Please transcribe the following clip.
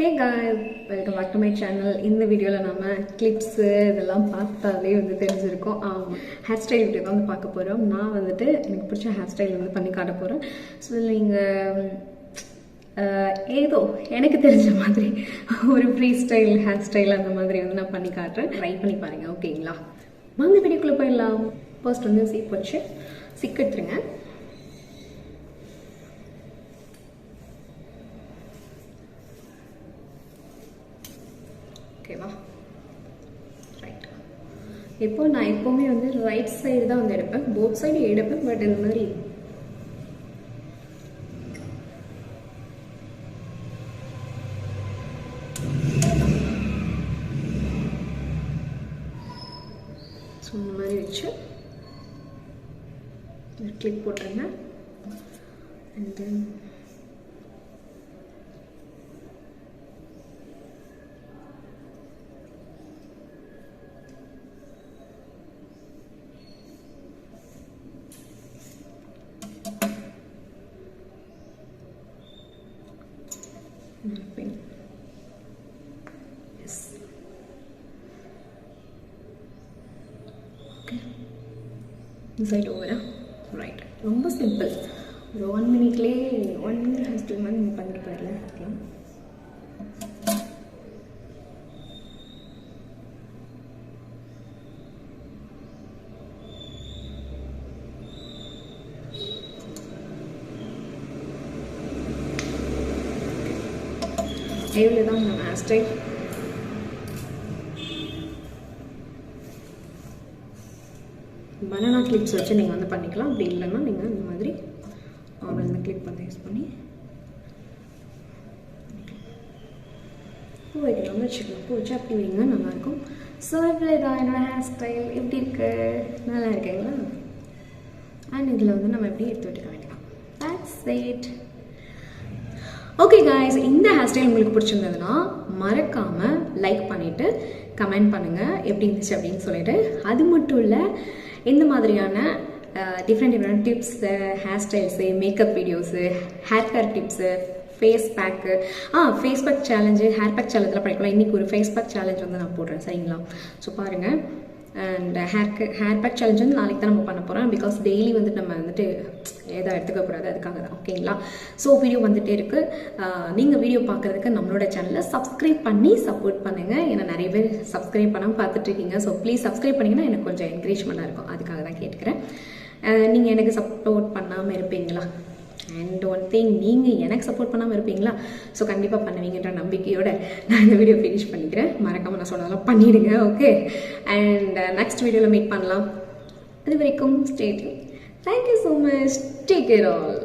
Hey guys welcome back to my channel இந்த வீடியோவில் நம்ம கிளிப்ஸு இதெல்லாம் பார்த்தாலே வந்து தெரிஞ்சிருக்கோம். ஹேர் ஸ்டைல் வீடியோ தான் வந்து பார்க்க போகிறோம் நான் வந்துட்டு எனக்கு பிடிச்ச ஹேர் ஸ்டைல் வந்து பண்ணி காட்ட போகிறேன் ஸோ நீங்கள் ஏதோ எனக்கு தெரிஞ்ச மாதிரி ஒரு ஃப்ரீ ஸ்டைல் ஹேர் ஸ்டைல் அந்த மாதிரி வந்து நான் பண்ணி காட்டுறேன். ட்ரை பண்ணி பாருங்கள் ஓகேங்களா வாங்க வீடியோக்குள்ளே போயிடலாம். ஃபர்ஸ்ட் வந்து சீப் வச்சு சிக்கெடுத்துருங்க ஓகேவா ரைட் இப்போ நான் எப்போவுமே வந்து ரைட் சைடு தான் வந்து எடுப்பேன். போத் சைடு எடுப்பேன் பட் இந்த மாதிரி ஸோ இந்த மாதிரி வச்சு கிளிக் போட்டுருங்க and then pin. Yes. Okay. Side ஓவரா ரைட் ரொம்ப சிம்பிள் ஒரு ஒன் மினிட்லேயே ஒன் மினிட் ஹாஸ்டல் மாதிரி பண்ணிட்டு போயிடல இருக்கலாம் இவ்வளோ தான் நம்ம ஹேர் ஸ்டைல் பனானா கிளிப்ஸ் வச்சு நீங்கள் வந்து பண்ணிக்கலாம். அப்படி இல்லைன்னா நீங்கள் இந்த மாதிரி அவரை இந்த கிளிப் வந்து யூஸ் பண்ணி பூ வைக்கலாம் வச்சுக்கலாம். பூ வச்சு அப்படி வைங்க நல்லாயிருக்கும். ஸோ இவ்வளோ தான் என்னோடய ஹேர் ஸ்டைல் எப்படி இருக்கு? நல்லா இருக்கீங்களா? அண்ட் இதில் வந்து நம்ம எப்படி எடுத்து விட்டுக்க வேண்டியதான் தேட்ஸ் இட் ஓகே காய்ஸ் இந்த ஹேர் ஸ்டைல் உங்களுக்கு பிடிச்சிருந்ததுன்னா மறக்காமல் லைக் பண்ணிவிட்டு கமெண்ட் பண்ணுங்கள் எப்படி இருந்துச்சு அப்படின்னு சொல்லிட்டு. அது மட்டும் இல்லை இந்த மாதிரியான different different tips hair styles makeup videos hair care tips face pack ah face pack challenge hair pack சேலஞ்சில் படிக்கலாம் இன்றைக்கி ஒரு ஃபேஸ் பேக் சேலஞ்ச் வந்து நான் போடுறேன். சரிங்களா? ஸோ பாருங்கள் அண்ட் ஹேர்க்கு ஹேர் பேக் சேலஞ்ச் வந்து நாளைக்கு தான் நம்ம பண்ண போகிறோம் பிகாஸ் டெய்லி வந்துட்டு நம்ம வந்துட்டு எதாவது எடுத்துக்கக்கூடாது அதுக்காக தான். ஓகேங்களா ஸோ வீடியோ வந்துட்டே இருக்குது நீங்கள் வீடியோ பார்க்குறதுக்கு நம்மளோட சேனலை சப்ஸ்கிரைப் பண்ணி சப்போர்ட் பண்ணுங்கள் ஏன்னா நிறைய பேர் சப்ஸ்கிரைப் பண்ணாமல் பார்த்துட்ருக்கீங்க. ஸோ ப்ளீஸ் சப்ஸ்கிரைப் பண்ணிங்கன்னா எனக்கு கொஞ்சம் என்கரேஜ்மெண்ட்டாக இருக்கும். அதுக்காக தான் கேட்டுக்கிறேன். நீங்கள் எனக்கு சப்போர்ட் பண்ணாமல் இருப்பீங்களா? அண்ட் ஒன் திங் நீங்கள் எனக்கு சப்போர்ட் பண்ணாமல் இருப்பீங்களா? ஸோ கண்டிப்பாக பண்ணுவீங்கன்ற நம்பிக்கையோட நான் இந்த வீடியோ ஃபினிஷ் பண்ணிக்கிறேன். மறக்காமல் நான் சொன்னதெல்லாம் பண்ணிவிடுங்க ஓகே அண்ட் நெக்ஸ்ட் வீடியோவில் மீட் பண்ணலாம். அது வரைக்கும் stay thank you so much take care all